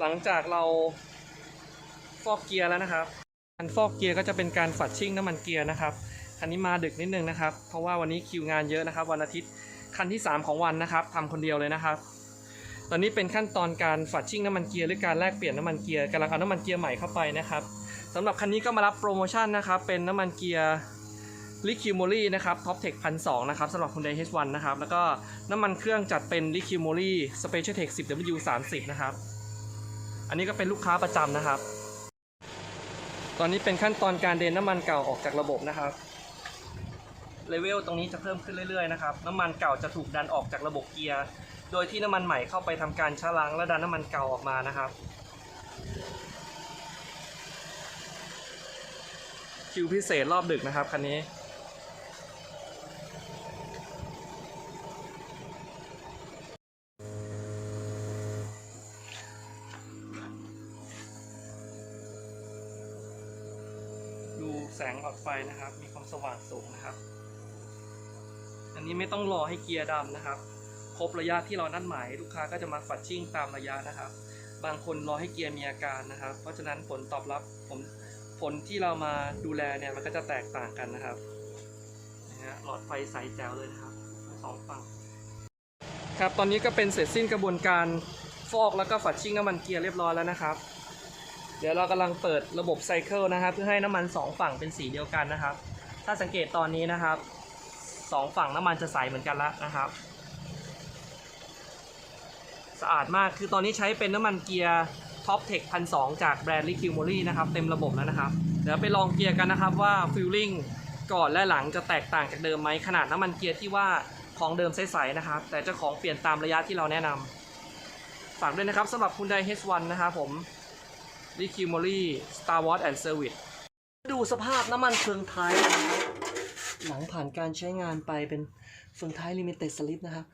หลังจากเราฟอกเกียร์แล้วนะครับการฟอกเกียร์ก็จะเป็นการฝัดชิ่งน้ำมันเกียร์นะครับคันนี้มาดึกนิดนึงนะครับ เพราะว่าวันนี้คิวงานเยอะนะครับ วันอาทิตย์คันที่ 3 ของวันนะครับทำคนเดียวเลยนะครับ ตอนนี้เป็นขั้นตอนการฝัดชิ่งน้ำมันเกียร์หรือการแลกเปลี่ยนน้ำมันเกียร์กำลังเอาน้ำมันเกียร์ใหม่เข้าไปนะครับสำหรับคันนี้ก็มารับโปรโมชั่นนะครับเป็นน้ำมันเกียร์ลิคิวโมลี่นะครับท็อปเทคพันสนะครับสำหรับคุณไดเฮวันนะครับ แล้วก็น้ำมันเครื่องจัดเป็นลิคิวโมลี่สเปเชียลเทค 10W 30 นะครับ อันนี้ก็เป็นลูกค้าประจำนะครับ ตอนนี้เป็นขั้นตอนการเดนน้ำมันเก่าออกจากระบบนะครับ เลเวลตรงนี้จะเพิ่มขึ้นเรื่อยๆนะครับ น้ำมันเก่าจะถูกดันออกจากระบบเกียร์ โดยที่น้ำมันใหม่เข้าไปทำการชะล้างและดันน้ำมันเก่าออกมานะครับ คิวพิเศษรอบดึกนะครับคันนี้ ดู แสงหลอดไฟนะครับ มีความสว่างสูงนะครับ อันนี้ไม่ต้องรอให้เกียร์ดำนะครับ ครบระยะที่เรานัดหมายลูกค้าก็จะมาฝัดชิ่งตามระยะนะครับ บางคนรอให้เกียร์มีอาการนะครับ เพราะฉะนั้นผลตอบรับผมผลที่เรามาดูแลเนี่ยมันก็จะแตกต่างกันนะครับนะฮะหลอดไฟใสแจ๋วเลยนะครับทั้งสองฝั่งครับตอนนี้ก็เป็นเสร็จสิ้นกระบวนการฟอกแล้วก็ฝัดชิ่งน้ำมันเกียร์เรียบร้อยแล้วนะครับ เดี๋ยวเรากำลังเปิดระบบไซเคิลนะครับเพื่อให้น้ำมันสองฝั่งเป็นสีเดียวกันนะครับ ถ้าสังเกตตอนนี้นะครับสองฝั่งน้ำมันจะใสเหมือนกันแล้วนะครับ สะอาดมากคือตอนนี้ใช้เป็นน้ำมันเกียร์ท็อปเทคพันสจากแบรนด์ลิคิวโมลี่นะครับเต็มระบบแล้วนะครับ เดี๋ยวไปลองเกียร์กันนะครับว่าฟิลลิ่งก่อนและหลังจะแตกต่างจากเดิมไหมขนาดน้ำมันเกียร์ที่ว่าของเดิมใสๆนะครับ แต่เจ้าของเปลี่ยนตามระยะที่เราแนะนำฝากด้วยนะครับสำหรับคุณได H1 นะครับผม ลิคิวมอรี่ Star Wars and Service ดูสภาพน้ำมันเฟืองท้าย หลังผ่านการใช้งานไปเป็นเฟืองท้าย Limited Slip นะครับ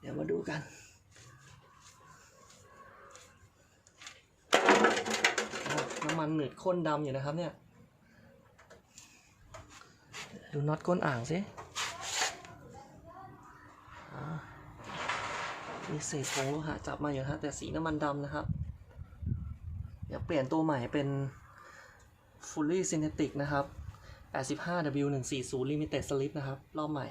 เดี๋ยวมาดูกัน น้ำมันหนืดข้นดำอยู่นะครับเนี่ย ดูน็อตก้นอ่างสิมีเศษผงโลหะจับมาอยู่ฮะแต่สีน้ำมันดำนะครับ เดี๋ยวเปลี่ยนตัวใหม่เป็น Fully Synthetic นะครับ 85W140 Limited Slip นะครับ รอบใหม่